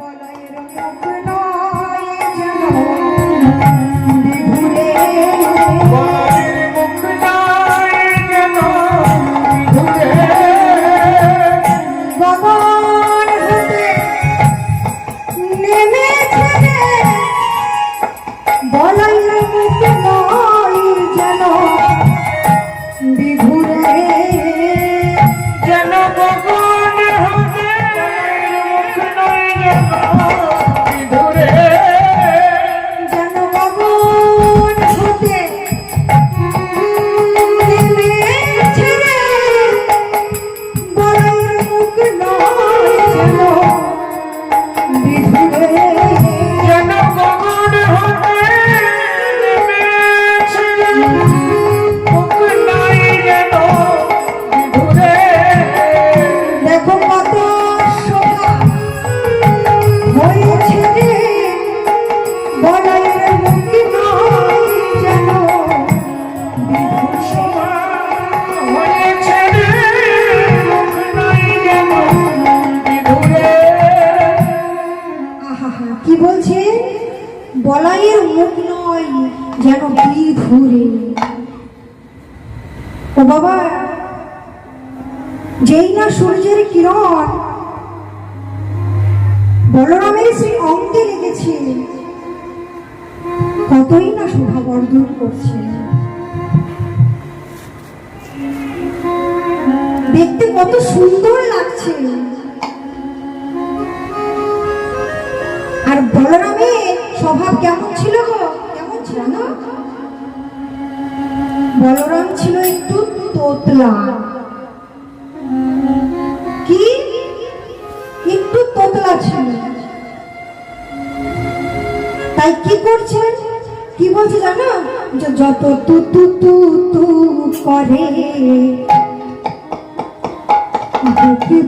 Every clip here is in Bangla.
বলয়ের মুখ ও বাবা, যেই না সূর্যের কিরণ, বলরামের সেই অঙ্কে লেগেছে, কতই না শোভা বর্ধন করছে। দেখতে কত সুন্দর লাগছে। আর বলরামের স্বভাব কেমন ছিল গো? কেমন ছিল না? বলরাম ছিল একটু তোতলা। কি? একটু তোতলা ছিল। তাই কি করছে কি বলছে জানো? যত তু তু তু তু করে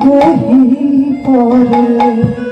বহি পড়ে।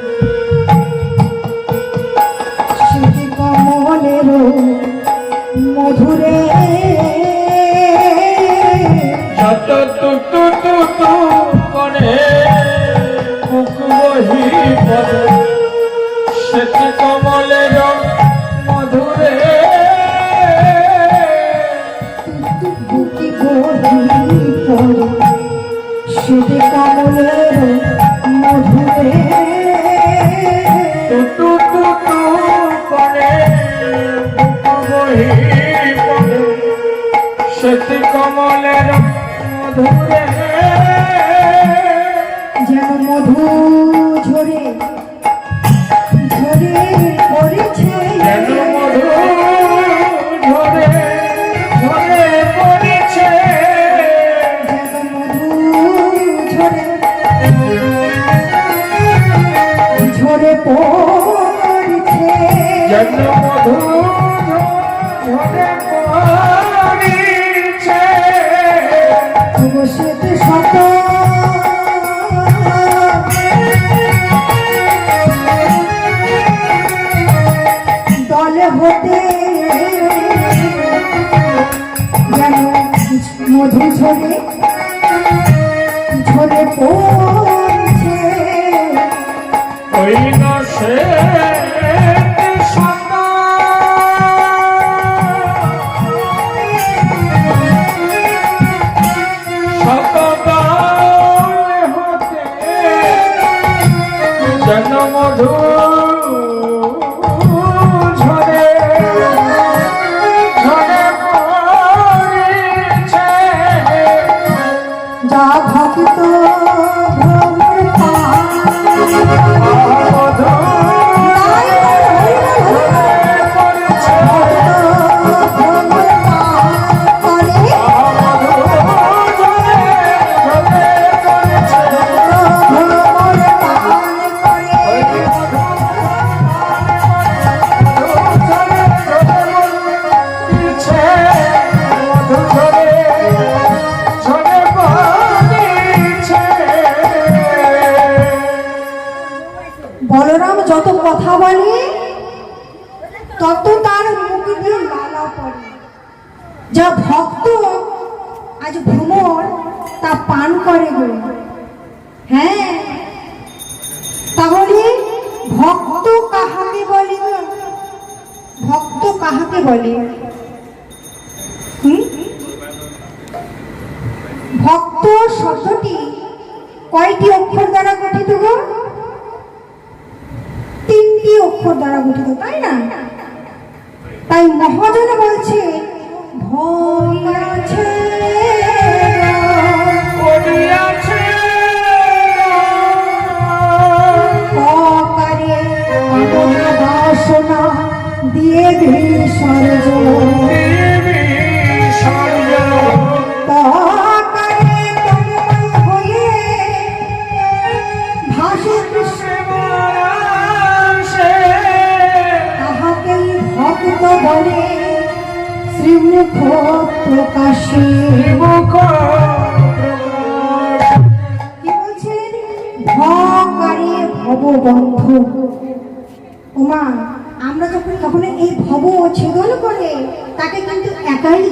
শ্বেত কমলের মধুরে ওই যত কথা বলে, তত তার মুখ দিয়ে লালা পড়ে। যা ভক্ত আজ ভ্রমর, তা পান করে গো। হ্যাঁ তাহলে ভক্ত কাহাকে বলে ভক্ত কাহাকে বলে? ভক্ত শব্দটি কয়টি অক্ষর দ্বারা গঠিত গো? অক্ষর দ্বারা গঠিত তাই না তাই মহাজন বলছে দিয়ে দেবী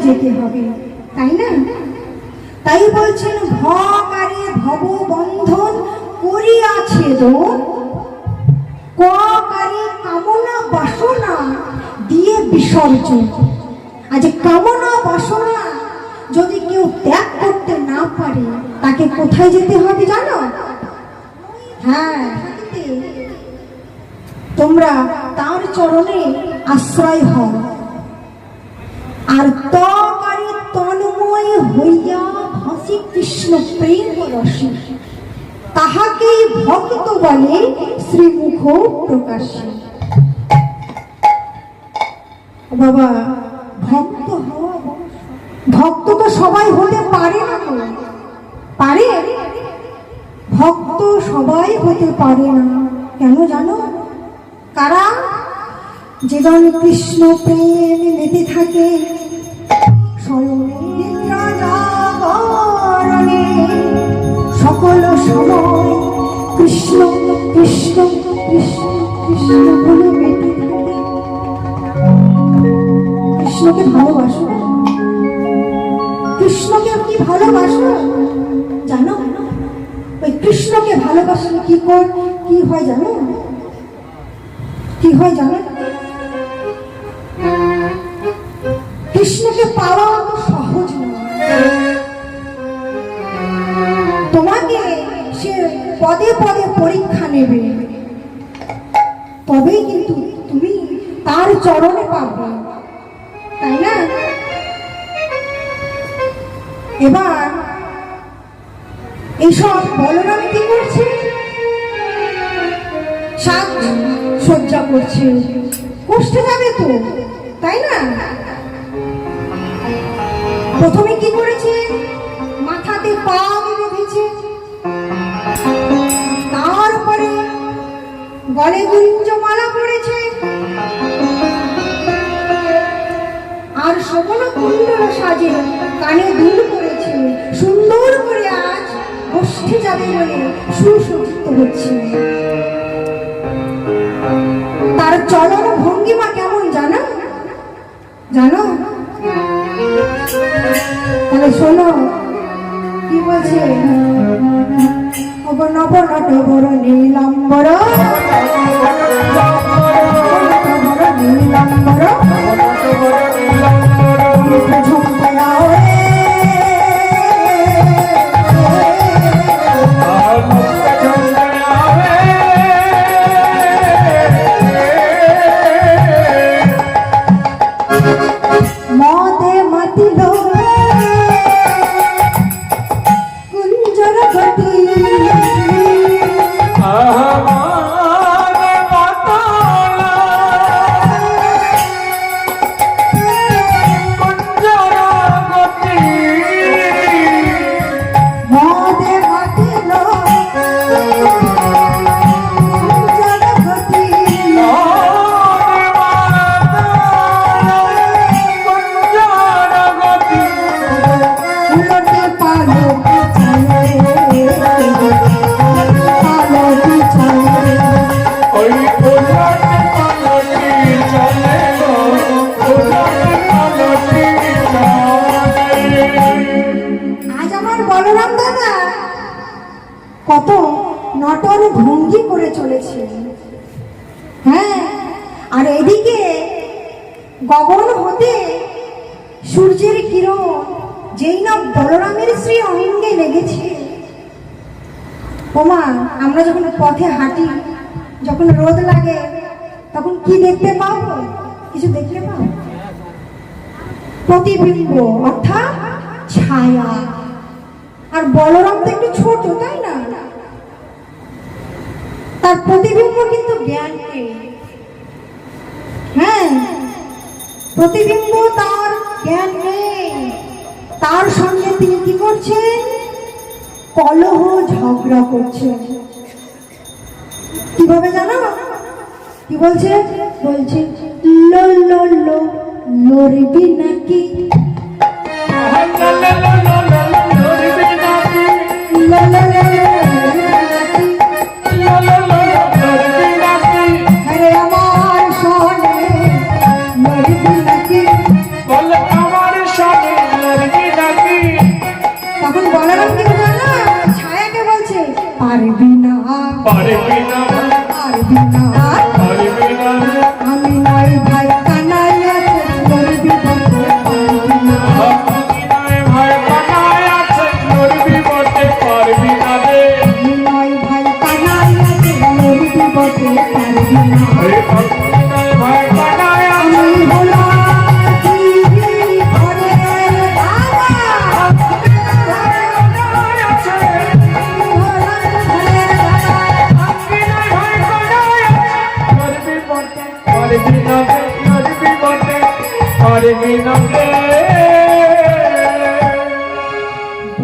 যেতে হবে, তাই না? তাই বলছেন, ভকারে ভব বন্ধন করিয়া ছেদন কারে কামনা বাসনা দিয়ে বিসর্জন। আজ কামনা বাসনা যদি কেউ ত্যাগ করতে না পারে, তাকে কোথায় যেতে হবে জানো? হ্যাঁ তোমরা তার চরণে আশ্রয় হও। আর তন্ময় হইয়া ভাসি কৃষ্ণ প্রেম রসে। তাহাকেই ভক্ত বলে শ্রীমুখ প্রকাশে। বাবা, ভক্ত ভক্ত তো সবাই হতে পারে না তো। পারে? ভক্ত সবাই হতে পারে না। কেন জানো? কারা? যেজন কৃষ্ণ প্রেম মেতে থাকে, স্বয়ং কৃষ্ণ কৃষ্ণ কৃষ্ণ কৃষ্ণ বলে কৃষ্ণকে ভালোবাসো। কৃষ্ণকে কি ভালোবাসো? জানো? ওই কৃষ্ণকে ভালোবাসলে কি কর, কি হয় জানো? কি হয় জানো? কৃষ্ণকে পাওয়া পদে পদে পরীক্ষা নেবে। তবেই কিন্তু তুমি তার চরণে পাবে। তাই না? এবার এইসব বলরাম কি করছে? সাজ সজ্জা করছে। কষ্টে যাবে তো, তাই না? প্রথমে কি করেছে? গলে গুঞ্জ মালা পড়েছে। আর সকল কুণ্ডল সাজে কানে দুল করেছে। সুন্দর করে আজ গোষ্ঠী যাবে বলে সুসজ্জিত হচ্ছে। তার চলন ভঙ্গিমা কেমন জানো? জানো? তাহলে শোনো, কি বলছে? নব নট বড় নীলাম্বর। নীলাম্বর। বলরাম দাদা। কত নটন ভঙ্গি করে চলেছে। হ্যাঁ আর এদিকে গগন হতে সূর্যের কিরণ যেই না বলরামের শ্রী অঙ্গে লেগেছে। ওমা, আমরা যখন পথে হাঁটি, যখন রোদ লাগে, তখন কি দেখতে পাবো? কিছু দেখতে পাবো? প্রতিবিম্ব, অর্থাৎ ছায়া। আর বলরাম তো একটু ছোট, তাই না? তার প্রতিবিম্ব কিন্তু জ্ঞানকে। হ্যাঁ প্রতিবিম্ব তার জ্ঞান তার সঙ্গে তিনি কি করছেন? কলহ ঝগড়া করছেন। কীভাবে জানো? কি বলছে? বলছে, লো লো লো, লড়বি নাকি?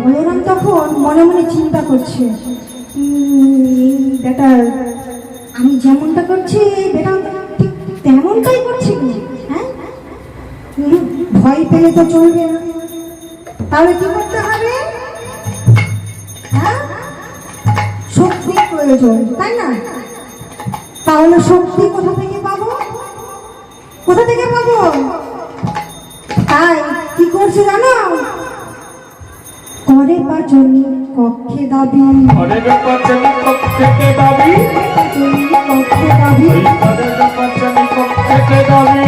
বলরাম তখন মনে মনে চিন্তা করছে বেটা, আমি যেমনটা করছি, বেটা, ঠিক তেমনটাই করছে হ্যাঁ? ভয় পেলে তো চলবে না। তাহলে কি করতে হবে? হ্যাঁ? শক্তির প্রয়োজন, তাই না? তাহলে শক্তি কোথা থেকে পাচন কক্ষে দাবি। অনেক পাচ্ছেন থেকে দাবি? পাচন কক্ষে দাবি। থেকে দাবি?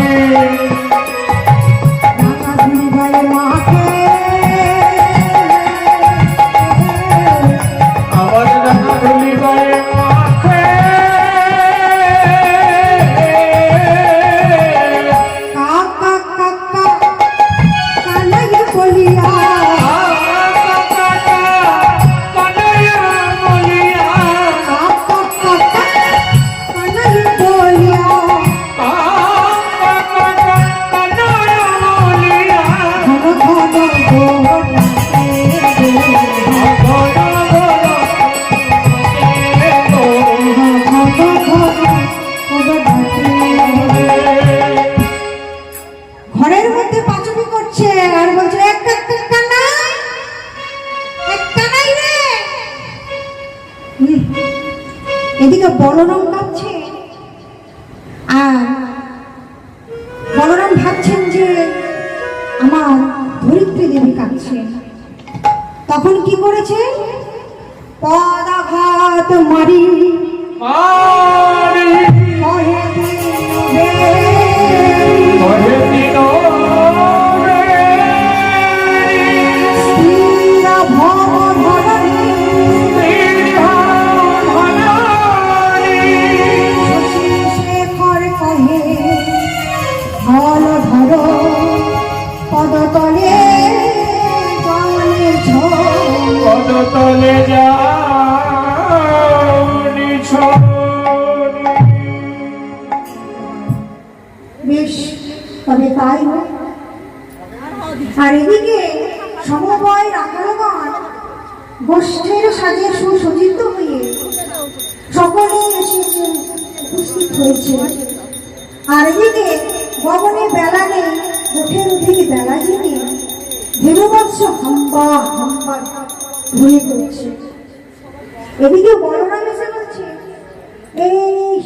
ঘরের মধ্যে পাচুরি করছে, আর এদিকে বলরাম কাঁদছে। আর বলরাম ভাবছেন যে আমার ধরিত্রী দেবী কাঁদছে। তখন কি করেছে? পদাঘাত মারি Oh! তাই আর এদিকে সমবয় রাখালগণ গোষ্ঠের সাজে সুসজ্জিত হয়ে সকলে এসেছে উপস্থিত হয়েছে। আর এদিকে ভবনে বেলা নেই গোঠের থেকে বেলা জেনে ধেনুবৎস হাম্বা হাম্বা ধুয়ে পড়ছে এদিকে বলরাম এসে বলছে এই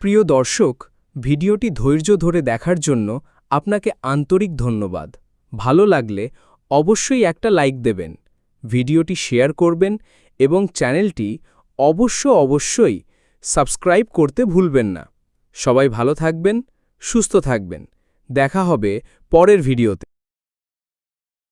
প্রিয় দর্শক ভিডিওটি ধৈর্য ধরে দেখার জন্য আপনাকে আন্তরিক ধন্যবাদ। ভালো লাগলে অবশ্যই একটা লাইক দেবেন, ভিডিওটি শেয়ার করবেন এবং চ্যানেলটি অবশ্য অবশ্যই সাবস্ক্রাইব করতে ভুলবেন না। সবাই ভালো থাকবেন, সুস্থ থাকবেন। দেখা হবে পরের ভিডিওতে।